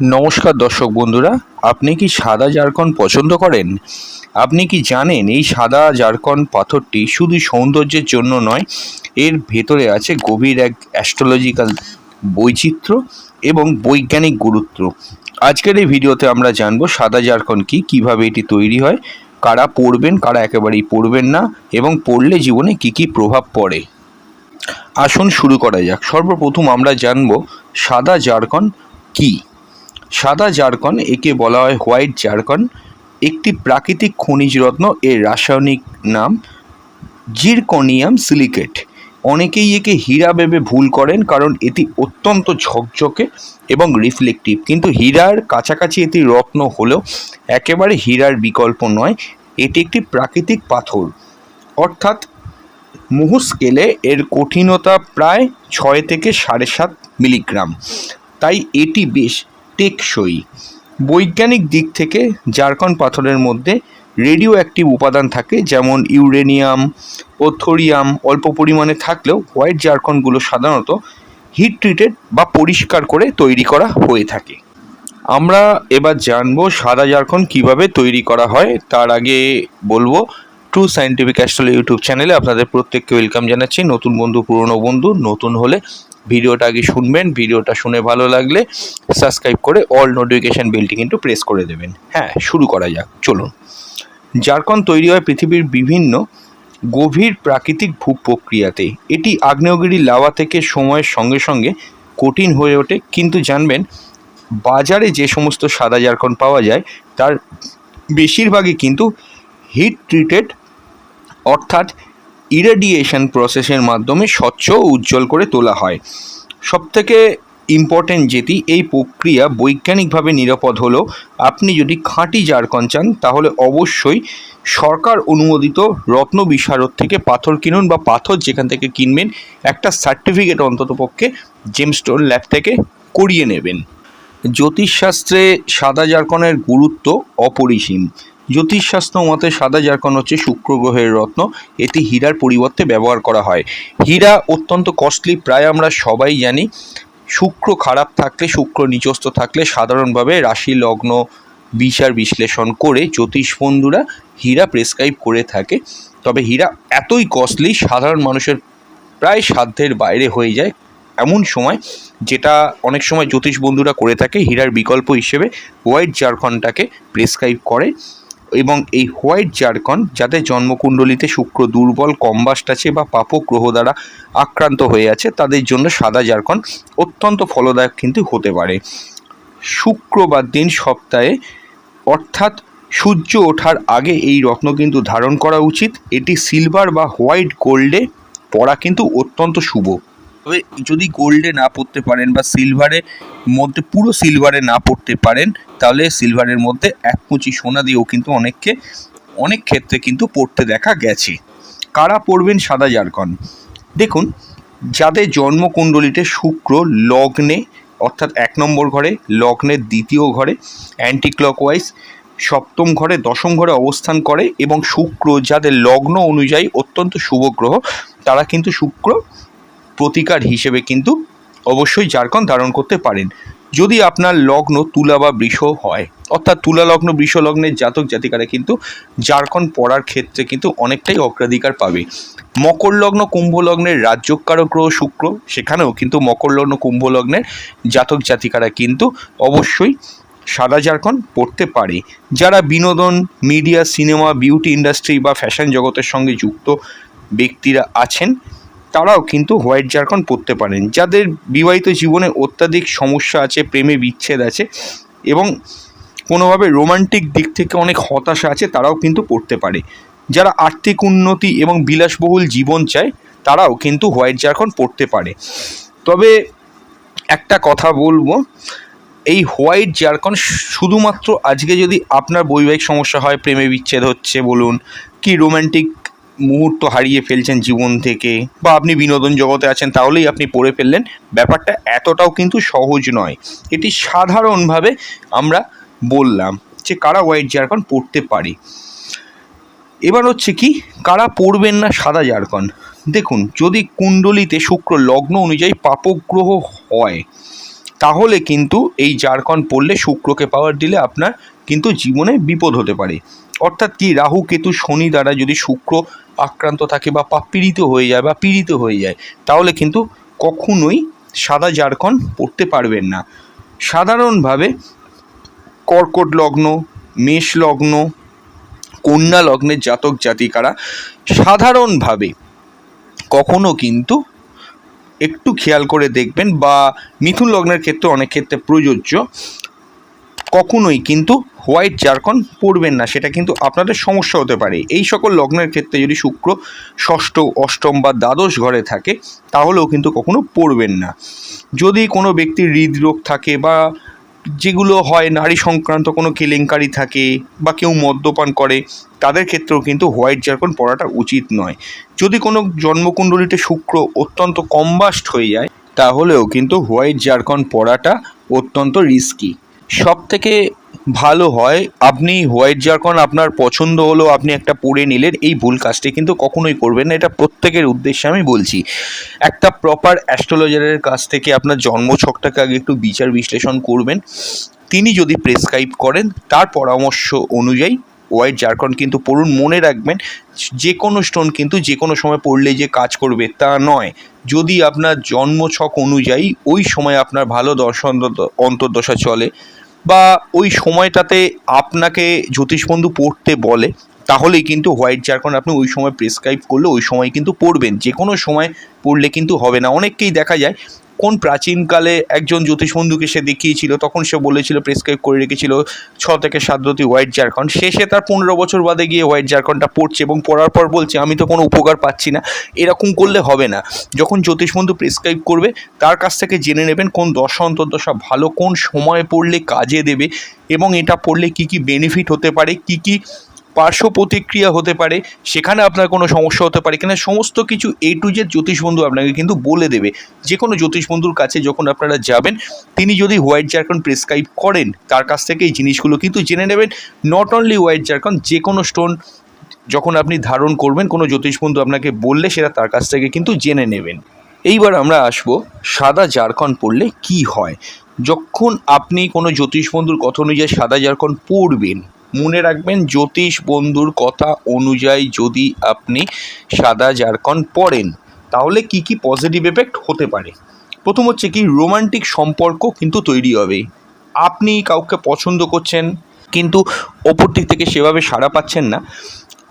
নমস্কার দর্শক বন্ধুরা, আপনি কি সাদা জারকন পছন্দ করেন? আপনি কি জানেন এই সাদা জারকন পাথরটি শুধু সৌন্দর্যের জন্য নয়, এর ভেতরে আছে গভীর এক অ্যাস্ট্রোলজিক্যাল বৈচিত্র্য এবং বৈজ্ঞানিক গুরুত্ব। আজকের এই ভিডিওতে আমরা জানব সাদা জারকন কি, কীভাবে এটি তৈরি হয়, কারা পড়বেন কারা একেবারেই পড়বেন না, এবং পড়লে জীবনে কি কি প্রভাব পড়ে। আসুন শুরু করা যাক। সর্বপ্রথম আমরা জানব সাদা জারকন কী। সাদা জারকন, একে বলা হয় হোয়াইট জারকন, একটি প্রাকৃতিক খনিজ রত্ন, এর রাসায়নিক নাম জিরকনিয়াম সিলিকেট। অনেকেই একে হীরা ভেবে ভুল করেন, কারণ এটি অত্যন্ত ঝকঝকে এবং রিফ্লেকটিভ কিন্তু হীরার কাছাকাছি এটি রত্ন হলেও একেবারে হীরার বিকল্প নয়, এটি একটি প্রাকৃতিক পাথর। অর্থাৎ মুহু স্কেলে এর কঠিনতা প্রায় ছয় থেকে সাড়ে সাত মিলিগ্রাম। তাই এটি বেশ টেকসই। বৈজ্ঞানিক দিক থেকে জারকন পাথরের মধ্যে রেডিও অ্যাক্টিভ উপাদান থাকে, যেমন ইউরেনিয়াম ও থোরিয়াম অল্প পরিমাণে থাকলেও হোয়াইট জারকনগুলো সাধারণত হিট ট্রিটেড বা পরিষ্কার করে তৈরি করা হয়ে থাকে। আমরা এবার জানব সাদা জারকন কীভাবে তৈরি করা হয়, তার আগে বলব ট্রু সায়েন্টিফিক অ্যাস্ট্রোলজি ইউটিউব চ্যানেলে আপনাদের প্রত্যেককে ওয়েলকাম জানাচ্ছি। নতুন বন্ধু, পুরনো বন্ধু, নতুন হলে ভিডিওটা আগে শুনবেন, ভিডিওটা শুনে ভালো লাগলে সাবস্ক্রাইব করে অল নোটিফিকেশান বেলটি কিন্তু প্রেস করে দেবেন। হ্যাঁ শুরু করা যাক, চলুন। জারকন তৈরি হয় পৃথিবীর বিভিন্ন গভীর প্রাকৃতিক ভূ প্রক্রিয়াতে। এটি আগ্নেয়গিরি লাভা থেকে সময়ের সঙ্গে সঙ্গে কঠিন হয়ে ওঠে। কিন্তু জানবেন, বাজারে যে সমস্ত সাদা জারকন পাওয়া যায়, তার বেশিরভাগই কিন্তু হিট ট্রিটেড অর্থাৎ ইরেডিয়েশন প্রসেসের মাধ্যমে স্বচ্ছ ও উজ্জ্বল করে তোলা হয়। সবথেকে ইম্পর্টেন্ট যেটি, এই প্রক্রিয়া বৈজ্ঞানিকভাবে নিরাপদ হলেও আপনি যদি খাঁটি জারকন চান, তাহলে অবশ্যই সরকার অনুমোদিত রত্ন বিশারদ থেকে পাথর কিনুন বা পাথর যেখান থেকে কিনবেন, একটা সার্টিফিকেট অন্ততপক্ষে জেমস্টোন ল্যাব থেকে করিয়ে নেবেন। জ্যোতিষশাস্ত্রে সাদা জারকনের গুরুত্ব অপরিসীম। জ্যোতিষশাস্ত্র মতে সাদা জারকন হচ্ছে শুক্র গ্রহের রত্ন। এটি হীরার পরিবর্তে ব্যবহার করা হয়। হীরা অত্যন্ত কস্টলি প্রায় আমরা সবাই জানি। শুক্র খারাপ থাকলে, শুক্র নিচস্থ থাকলে সাধারণভাবে রাশি, লগ্ন, বিচার বিশ্লেষণ করে জ্যোতিষ বন্ধুরা হীরা প্রেসক্রাইব করে থাকে। তবে হীরা এতই কস্টলি সাধারণ মানুষের প্রায় সাধ্যের বাইরে হয়ে যায়। এমন সময় যেটা অনেক সময় জ্যোতিষ বন্ধুরা করে থাকে, হীরার বিকল্প হিসেবে হোয়াইট জারকনটাকে প্রেসক্রাইব করে। এবং এই হোয়াইট জারকন যাদের জন্মকুণ্ডলিতে শুক্র দুর্বল কম্বাস্ট আছে বা পাপক গ্রহ দ্বারা আক্রান্ত হয়ে আছে, তাদের জন্য সাদা জারকন অত্যন্ত ফলদায়ক কিন্তু হতে পারে। শুক্রবার দিন সপ্তাহে, অর্থাৎ সূর্য ওঠার আগে এই রত্ন কিন্তু ধারণ করা উচিত। এটি সিলভার বা হোয়াইট গোল্ডে পরা কিন্তু অত্যন্ত শুভ। তবে যদি গোল্ডে না পড়তে পারেন বা সিলভারের মধ্যে, পুরো সিলভারে না পড়তে পারেন, তাহলে সিলভারের মধ্যে এক কুচি সোনা দিয়েও কিন্তু অনেককে, অনেক ক্ষেত্রে কিন্তু পড়তে দেখা গেছে। কারা পড়বেন সাদা জারকন? দেখুন, যাদের জন্মকুণ্ডলিতে শুক্র লগ্নে, অর্থাৎ এক নম্বর ঘরে লগ্নের দ্বিতীয় ঘরে অ্যান্টি ক্লকওয়াইজ সপ্তম ঘরে, দশম ঘরে অবস্থান করে এবং শুক্র যাদের লগ্ন অনুযায়ী অত্যন্ত শুভ গ্রহ, তারা কিন্তু শুক্র প্রতিকার হিসেবে কিন্তু অবশ্যই জারকন ধারণ করতে পারেন। যদি আপনার লগ্ন তুলা বা বৃষ হয়, অর্থাৎ তুলা লগ্ন বৃষ লগ্নের জাতক জাতিকারা কিন্তু জারকন পড়ার ক্ষেত্রে কিন্তু অনেকটাই অগ্রাধিকার পাবে। মকর লগ্ন কুম্ভ লগ্নের গ্রহ শুক্র, সেখানেও কিন্তু মকর লগ্ন কুম্ভ লগ্নের জাতক জাতিকারা কিন্তু অবশ্যই সাদা জারকন পড়তে পারে। যারা বিনোদন, মিডিয়া, সিনেমা, বিউটি ইন্ডাস্ট্রি বা ফ্যাশন জগতের সঙ্গে যুক্ত ব্যক্তিরা আছেন তারাও কিন্তু হোয়াইট জারকন পরতে পারেন। যাদের বিবাহিত জীবনে অত্যাধিক সমস্যা আছে, প্রেমে বিচ্ছেদ আছে এবং কোনোভাবে রোমান্টিক দিক থেকে অনেক হতাশা আছে, তারাও কিন্তু পড়তে পারে। যারা আর্থিক উন্নতি এবং বিলাসবহুল জীবন চায়, তারাও কিন্তু হোয়াইট জারকন পড়তে পারে। তবে একটা কথা বলব, এই হোয়াইট জারকন শুধুমাত্র আজকে যদি আপনার বৈবাহিক সমস্যা হয়, প্রেমে বিচ্ছেদ হচ্ছে বলুন, কি রোমান্টিক মুহূর্ত হারিয়ে ফেলছেন জীবন থেকে বা আপনি বিনোদন জগতে আছেন তাহলেই আপনি পড়ে ফেললেন। ব্যাপারটা এতটাও কিন্তু সহজ নয়। এটি সাধারণভাবে আমরা বললাম যে কারা হোয়াইট জারকন পড়তে পারে। এবার হচ্ছে কি, কারা পড়বেন না সাদা জারকন? দেখুন, যদি কুণ্ডলিতে শুক্র লগ্ন অনুযায়ী পাপগ্রহ হয়, তাহলে কিন্তু এই জারকন পড়লে শুক্রকে পাওয়ার দিলে আপনার কিন্তু জীবনে বিপদ হতে পারে। অর্থাৎ কি? রাহু, কেতু, শনি দ্বারা যদি শুক্র আক্রান্ত থাকে বা পীড়িত হয়ে যায় বা পীড়িত হয়ে যায়, তাহলে কিন্তু কখনোই সাদা জারকন পড়তে পারবেন না। সাধারণভাবে কর্কট লগ্ন, মেষ লগ্ন, কন্যা লগ্নের জাতক জাতিকারা সাধারণভাবে কখনো কিন্তু একটু খেয়াল করে দেখবেন বা মিথুন লগ্নের ক্ষেত্রে অনেক ক্ষেত্রে প্রযোজ্য, কখনোই কিন্তু হোয়াইট জারকন পড়বেন না, সেটা কিন্তু আপনাদের সমস্যা হতে পারে। এই সকল লগ্নের ক্ষেত্রে যদি শুক্র ষষ্ঠ, অষ্টম বা দ্বাদশ ঘরে থাকে, তাহলেও কিন্তু কখনো পড়বেন না। যদি কোনো ব্যক্তির হৃদরোগ থাকে বা যেগুলো হয়, নারী সংক্রান্ত কোনো কেলেঙ্কারি থাকে বা কেউ মদ্যপান করে, তাদের ক্ষেত্রেও কিন্তু হোয়াইট জারকন পড়াটা উচিত নয়। যদি কোনো জন্মকুণ্ডলিতে শুক্র অত্যন্ত কম্বাস্ট হয়ে যায়, তাহলেও কিন্তু হোয়াইট জারকন পড়াটা অত্যন্ত রিস্কি সব থেকে ভালো হয়, আপনি হোয়াইট জারকন আপনার পছন্দ হলো, আপনি একটা পরে নিলেন, এই ভুল কাজটি কিন্তু কখনোই করবেন না, এটা প্রত্যেকের উদ্দেশ্যে আমি বলছি। একটা প্রপার অ্যাস্ট্রোলজারের কাছ থেকে আপনার জন্মছকটাকে আগে একটু বিচার বিশ্লেষণ করবেন। তিনি যদি প্রেসক্রাইব করেন, তার পরামর্শ অনুযায়ী হোয়াইট জারকন কিন্তু পড়ুন, মনে রাখবেন যে কোনো স্টোন কিন্তু যে কোনো সময় পড়লে যে কাজ করবে তা নয়। যদি আপনার জন্মছক অনুযায়ী ওই সময় আপনার ভালো দর্শন অন্তর্দশা চলে বা ওই সময়টাতে আপনাকে জ্যোতিষবন্ধু পড়তে বলে, তাহলেই কিন্তু হোয়াইট জারকন আপনি ওই সময় প্রেসক্রাইব করলে ওই সময় কিন্তু পড়বেন। যে কোনো সময় পড়লে কিন্তু হবে না। অনেককেই দেখা যায় কোন প্রাচীনকালে একজন জ্যোতিষ বন্ধুকে সে দেখিয়েছিল? তখন সে বলেছিল প্রেসক্রাইব করে রেখেছিল ছ থেকে সাত রতি হোয়াইট জারকন শেষে তার পনেরো বছর বাদে গিয়ে হোয়াইট জারকনটা পড়ছে এবং পড়ার পর বলছে, আমি তো কোনো উপকার পাচ্ছি না। এরকম করলে হবে না। যখন জ্যোতিষ বন্ধু প্রেসক্রাইব করবে, তার কাছ থেকে জেনে নেবেন কোন দশা, অন্তর্দশা ভালো, কোন সময়ে পড়লে কাজে দেবে এবং এটা পড়লে কি কি বেনিফিট হতে পারে, কি কি পার্শ্ব প্রতিক্রিয়া হতে পারে, সেখানে আপনার কোনো সমস্যা হতে পারে কিনা, সমস্ত কিছু এ টু জেড জ্যোতিষবন্ধু আপনাকে কিন্তু বলে দেবে। যে কোনো জ্যোতিষবন্ধুর কাছে যখন আপনারা যাবেন, তিনি যদি হোয়াইট জারকন প্রেসক্রাইব করেন, তার কাছ থেকে এই জিনিসগুলো কিন্তু জেনে নেবেন। নট অনলি হোয়াইট জারকন যে কোনো স্টোন যখন আপনি ধারণ করবেন, কোনো জ্যোতিষবন্ধু আপনাকে বললে সেটা তার কাছ থেকে কিন্তু জেনে নেবেন। এইবার আমরা আসব সাদা জারকন পড়লে কি হয়? যখন আপনি কোনো জ্যোতিষ বন্ধুর কথা অনুযায়ী সাদা জারকন পড়বেন মনে রাখবেন, জ্যোতিষ বন্ধুর কথা অনুযায়ী যদি আপনি সাদা জারকন পড়েন তাহলে কি কি পজিটিভ এফেক্ট হতে পারে? প্রথম হচ্ছে কি রোমান্টিক সম্পর্ক কিন্তু তৈরি হবে। আপনি কাউকে পছন্দ করছেন, কিন্তু ওপর দিক থেকে সেভাবে সাড়া পাচ্ছেন না।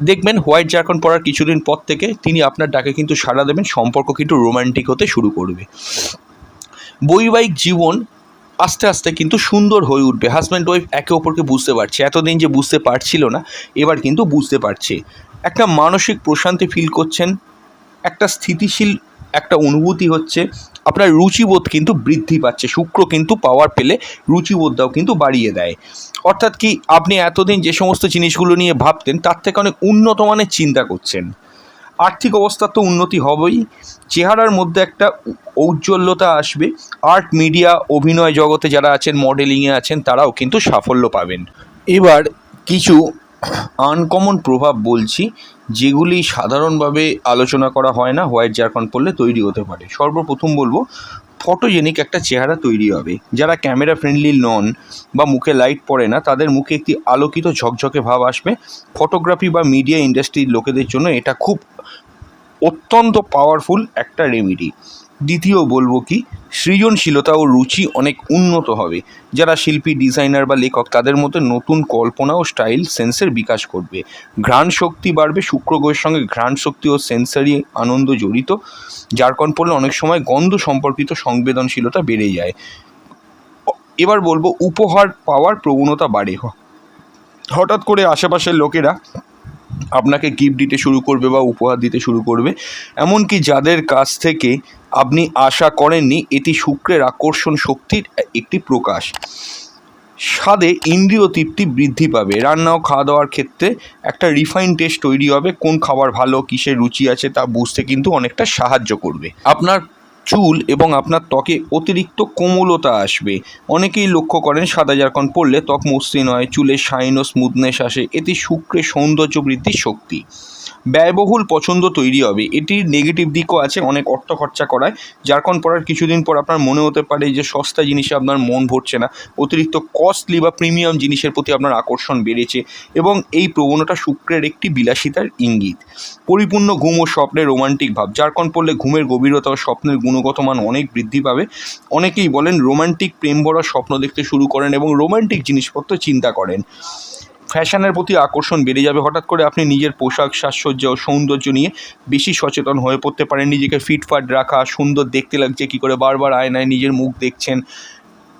দেখবেন হোয়াইট জারকন পড়ার কিছুদিন পর থেকে তিনি আপনার ডাকে কিন্তু সাড়া দেবেন, সম্পর্ক কিন্তু রোমান্টিক হতে শুরু করবে। বৈবাহিক জীবন আস্তে আস্তে কিন্তু সুন্দর হয়ে উঠবে। হাজব্যান্ড ওয়াইফ একে অপরকে বুঝতে পারছে। এতদিন যে বুঝতে পারছিল না, এবার কিন্তু বুঝতে পারছে। একটা মানসিক প্রশান্তি ফিল করছেন, একটা স্থিতিশীল একটা অনুভূতি হচ্ছে, আপনার রুচিবোধ কিন্তু বৃদ্ধি পাচ্ছে। শুক্র কিন্তু পাওয়ার পেলে রুচিবোধটাও কিন্তু বাড়িয়ে দেয়। অর্থাৎ কি আপনি এতদিন যে সমস্ত জিনিসগুলো নিয়ে ভাবতেন, তার থেকে অনেক উন্নত মানের চিন্তা করছেন। আর্থিক অবস্থার তো উন্নতি হবেই। চেহারার মধ্যে একটা ঔজ্জ্বল্যতা আসবে। আর্ট, মিডিয়া, অভিনয় জগতে যারা আছেন, মডেলিংয়ে আছেন, তারাও কিন্তু সাফল্য পাবেন। এবার কিছু আনকমন প্রভাব বলছি, যেগুলি সাধারণভাবে আলোচনা করা হয় না, হোয়াইট জারকন পড়লে তৈরি হতে পারে। সর্বপ্রথম বলব ফটোজেনিক একটা চেহারা তৈরি হবে। যারা ক্যামেরা ফ্রেন্ডলি নন বা মুখে লাইট পড়ে না, তাদের মুখে একটি আলোকিত ঝকঝকে ভাব আসবে। ফটোগ্রাফি বা মিডিয়া ইন্ডাস্ট্রির লোকেদের জন্য এটা খুব অত্যন্ত পাওয়ারফুল একটা রেমিডি দ্বিতীয় বলব কি, সৃজনশীলতা ও রুচি অনেক উন্নত হবে। যারা শিল্পী ডিজাইনার বা লেখক, তাদের মধ্যে নতুন কল্পনা ও স্টাইল সেন্সের বিকাশ করবে ঘ্রাণ শক্তি বাড়বে, শুক্র গ্রহের সঙ্গে ঘ্রাণ শক্তি ও সেন্সারি আনন্দ জড়িত জারকন পড়লে অনেক সময় গন্ধ সম্পর্কিত সংবেদনশীলতা বেড়ে যায়। এবার বলব, উপহার পাওয়ার প্রবণতা বাড়ে। হঠাৎ করে আশেপাশের লোকেরা আপনাকে গিফট দিতে শুরু করবে বা উপহার দিতে শুরু করবে। এমনকি যাদের কাছ থেকে আপনি আশা করেননি, এটি শুক্রের আকর্ষণ শক্তির একটি প্রকাশ। স্বাদে ইন্দ্রিয় তৃপ্তি বৃদ্ধি পাবে। রান্না ও খাওয়া দাওয়ার ক্ষেত্রে একটা রিফাইন টেস্ট তৈরি হবে। কোন খাবার ভালো, কিসের রুচি আছে তা বুঝতে কিন্তু অনেকটা সাহায্য করবে। আপনার চুল এবং আপনার ত্বকে অতিরিক্ত কোমলতা আসবে। অনেকেই লক্ষ্য করেন সাদা জারকন পরলে ত্বক মসৃণ হয় চুলে শাইন ও স্মুথনেস আসে। এটি শুক্রের সৌন্দর্য বৃদ্ধির শক্তি। ব্যয়বহুল পছন্দ তৈরি হবে। এটির নেগেটিভ দিকও আছে, অনেক অর্থ খরচা করায়। জারকন পড়ার কিছুদিন পর আপনার মনে হতে পারে যে সস্তা জিনিসে আপনার মন ভরছে না। অতিরিক্ত কস্টলি বা প্রিমিয়াম জিনিসের প্রতি আপনার আকর্ষণ বেড়েছে এবং এই প্রবণতা শুক্রের একটি বিলাসিতার ইঙ্গিত। পরিপূর্ণ ঘুম ও স্বপ্নের রোমান্টিক ভাব জারকন পড়লে ঘুমের গভীরতা ও স্বপ্নের গুণগত মান অনেক বৃদ্ধি পাবে। অনেকেই বলেন রোমান্টিক প্রেম ভরা স্বপ্ন দেখতে শুরু করেন এবং রোমান্টিক জিনিসপত্র চিন্তা করেন। ফ্যাশনের প্রতি আকর্ষণ বেড়ে যাবে। হঠাৎ করে আপনি নিজের পোশাক, সাজসজ্জা ও সৌন্দর্য নিয়ে বেশি সচেতন হয়ে পড়তে পারেন। নিজেকে ফিটফাট রাখা, সুন্দর দেখতে লাগছে কী করে, বারবার আয়নায় নিজের মুখ দেখছেন,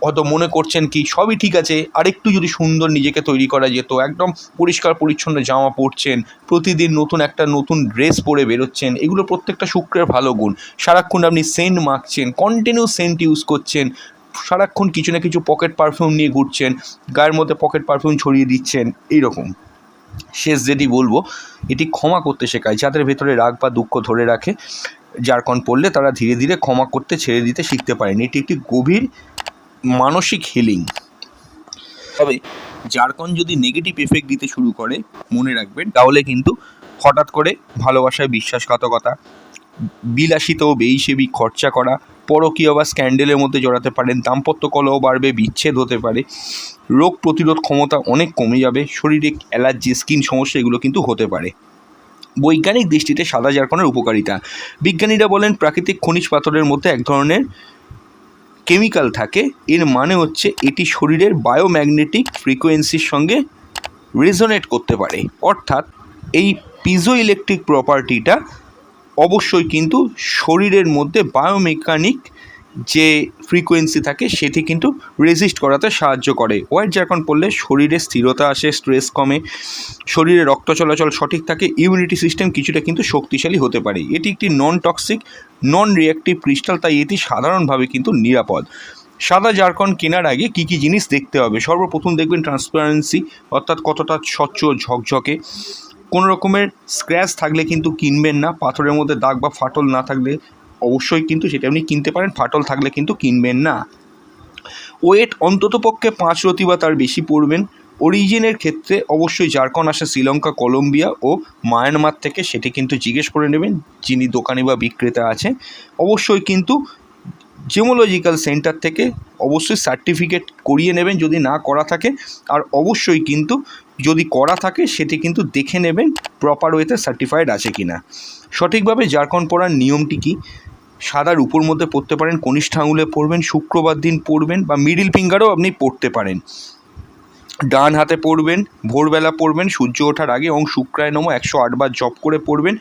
হয়তো মনে করছেন কি, সবই ঠিক আছে। আরেকটু যদি সুন্দর নিজেকে তৈরি করা যেত, একদম পরিষ্কার পরিচ্ছন্ন জামা পরছেন, প্রতিদিন নতুন একটা নতুন ড্রেস পরে বেরোচ্ছেন, এগুলো প্রত্যেকটা শুক্রের ভালো গুণ। সারাক্ষণ আপনি সেন্ট মাখছেন কন্টিনিউ সেন্ট ইউজ করছেন সারাক্ষণ কিছু না কিছু পকেট পারফিউম নিয়ে ঘুরছেন, গায়ের মধ্যে পকেট পারফিউম ছড়িয়ে দিচ্ছেন, এইরকম। শেষ যেটি বলব, এটি ক্ষমা করতে শেখায়। যাদের ভেতরে রাগ বা দুঃখ ধরে রাখে জারকন পড়লে তারা ধীরে ধীরে ক্ষমা করতে ছেড়ে দিতে শিখতে পারেন। এটি একটি গভীর মানসিক হিলিং তবে জারকন যদি নেগেটিভ এফেক্ট দিতে শুরু করে, মনে রাখবেন, তাহলে কিন্তু হঠাৎ করে ভালোবাসায় বিশ্বাসঘাতকতা, বিলাসিত ও বেইসেবি খরচা করা পরকীয় বা স্ক্যান্ডেলের মধ্যে জড়াতে পারেন, দাম্পত্য কলহ বাড়বে, বিচ্ছেদ হতে পারে, রোগ প্রতিরোধ ক্ষমতা অনেক কমে যাবে, শরীরে অ্যালার্জি, স্কিন সমস্যা এগুলো কিন্তু হতে পারে। বৈজ্ঞানিক দৃষ্টিতে সাদা জারকনের উপকারিতা। বিজ্ঞানীরা বলেন, প্রাকৃতিক খনিজ পাথরের মধ্যে এক ধরনের কেমিক্যাল থাকে, এর মানে হচ্ছে এটি শরীরের বায়োম্যাগনেটিক ফ্রিকোয়েন্সির সঙ্গে রেজোনেট করতে পারে। অর্থাৎ এই পিজো ইলেকট্রিক প্রপার্টিটা অবশ্যই কিন্তু শরীরের মধ্যে বায়োমেকানিক যে ফ্রিকোয়েন্সি থাকে সেটি কিন্তু রেজিস্ট করাতে সাহায্য করে। ওয়াইট জ্যাকন পড়লে শরীরে স্থিরতা আসে স্ট্রেস কমে, শরীরে রক্ত চলাচল সঠিক থাকে ইমিউনিটি সিস্টেম কিছুটা কিন্তু শক্তিশালী হতে পারে। এটি একটি non toxic non reactive crystal তাই এটি সাধারণভাবে কিন্তু নিরাপদ। সাদা জারকন কেনার আগে কী কী জিনিস দেখতে হবে? সর্বপ্রথম দেখবেন ট্রান্সপারেন্সি অর্থাৎ কতটা স্বচ্ছ ঝকঝকে। কোনো রকমের স্ক্র্যাচ থাকলে কিন্তু কিনবেন না, পাথরের মধ্যে দাগ বা ফাটল না থাকলে অবশ্যই কিন্তু সেটা আপনি কিনতে পারেন, ফাটল থাকলে কিন্তু কিনবেন না। ওয়েট অন্ততপক্ষে পাঁচ রতি বা তার বেশি পড়বেন। অরিজিনের ক্ষেত্রে অবশ্যই জারকন আসে শ্রীলঙ্কা, কলম্বিয়া ও মায়ানমার থেকে সেটি কিন্তু জিজ্ঞেস করে নেবেন, যিনি দোকানি বা বিক্রেতা আছে অবশ্যই কিন্তু জিওমোলজিক্যাল সেন্টার থেকে অবশ্যই সার্টিফিকেট করিয়ে নেবেন যদি না করা থাকে। আর অবশ্যই কিন্তু যদি করা থাকে, সেটি কিন্তু দেখে নেবেন প্রপার ওয়েতে সার্টিফাইড আছে কি না সঠিকভাবে জারকন পড়ার নিয়মটি কী? সাদার উপর মধ্যে পড়তে পারেন, কনিষ্ঠ আঙুলে পড়বেন, শুক্রবার দিন পড়বেন বা মিডিল ফিঙ্গারও আপনি পড়তে পারেন। ডান হাতে পড়বেন, ভোরবেলা পড়বেন, সূর্য ওঠার আগে এবং শুক্রায় নম একশো আটবার জপ করে পড়বেন।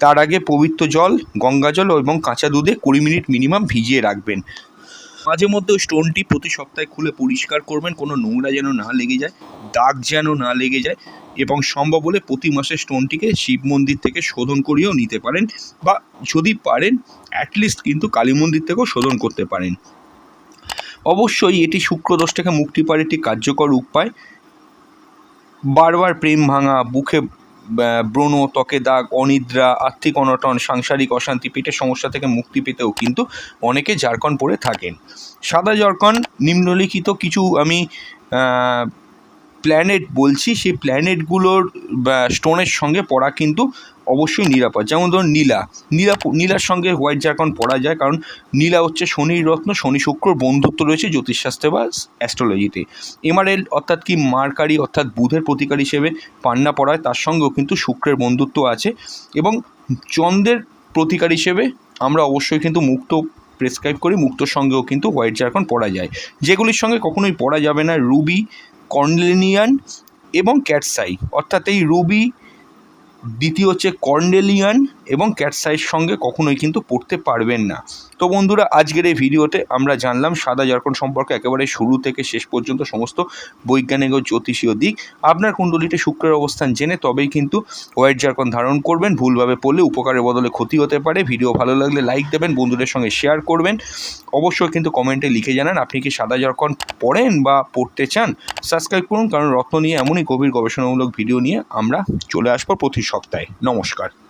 তার আগে পবিত্র জল, গঙ্গা জল এবং কাঁচা দুধে কুড়ি মিনিট মিনিমাম ভিজিয়ে রাখবেন। মাঝে মধ্যে ওই স্টোনটি প্রতি সপ্তাহে খুলে পরিষ্কার করবেন, কোনো নোংরা যেন না লেগে যায়, দাগ যেন না লেগে যায় এবং সম্ভব হলে প্রতি মাসে স্টোনটিকে শিব মন্দির থেকে শোধন করিয়েও নিতে পারেন বা যদি পারেন অ্যাটলিস্ট কিন্তু কালী মন্দির থেকেও শোধন করতে পারেন। অবশ্যই এটি শুক্রদোষ থেকে মুক্তি পাওয়ার একটি কার্যকর উপায়। বারবার প্রেম ভাঙা, বুকে ব্রণ ত্বকে দাগ, অনিদ্রা, আর্থিক অনটন, সাংসারিক অশান্তি, পেটের সমস্যা থেকে মুক্তি পেতেও কিন্তু অনেকে জারকন পরে থাকেন। সাদা জারকন নিম্নলিখিত কিছু আমি প্ল্যানেট বলছি, সেই প্ল্যানেটগুলোর স্টোনের সঙ্গে পড়া কিন্তু অবশ্যই নিরাপদ। যেমন ধরুন নীলা। নীলা নীলার সঙ্গে হোয়াইট জারকন পড়া যায় কারণ নীলা হচ্ছে শনির রত্ন, শনি শুক্র বন্ধুত্ব রয়েছে জ্যোতিষশাস্ত্রে বা অ্যাস্ট্রোলজিতে এমারেল অর্থাৎ কি মার্কারি অর্থাৎ বুধের প্রতিকার হিসেবে পান্না পড়ায় তার সঙ্গেও কিন্তু শুক্রের বন্ধুত্ব আছে এবং চন্দ্রের প্রতিকার হিসেবে আমরা অবশ্যই কিন্তু মুক্ত প্রেসক্রাইব করি মুক্তর সঙ্গেও কিন্তু হোয়াইট জারকন পড়া যায়। যেগুলির সঙ্গে কখনোই পড়া যাবে না, রুবি, কর্নেলিয়ান এবং ক্যাটসাই। অর্থাৎ এই রুবি দ্বিতীয় হচ্ছে কর্নেলিয়ান এবং ক্যাটসাইয়ের সঙ্গে কখনোই কিন্তু পড়তে পারবেন না। তো বন্ধুরা, আজকের এই ভিডিওতে আমরা জানলাম সাদা জারকন সম্পর্কে একেবারে শুরু থেকে শেষ পর্যন্ত সমস্ত বৈজ্ঞানিক ও জ্যোতিষীয় দিক। আপনার কুণ্ডলিতে শুক্রের অবস্থান জেনে তবেই কিন্তু হোয়াইট জারকন ধারণ করবেন। ভুলভাবে পড়লে উপকারের বদলে ক্ষতি হতে পারে। ভিডিও ভালো লাগলে লাইক দেবেন, বন্ধুদের সঙ্গে শেয়ার করবেন। অবশ্যই কিন্তু কমেন্টে লিখে জানান, আপনি কি সাদা জারকন পড়েন বা পড়তে চান? সাবস্ক্রাইব করুন, কারণ রত্ন নিয়ে এমনই গভীর গবেষণামূলক ভিডিও নিয়ে আমরা চলে আসব প্রতি সপ্তাহে। নমস্কার।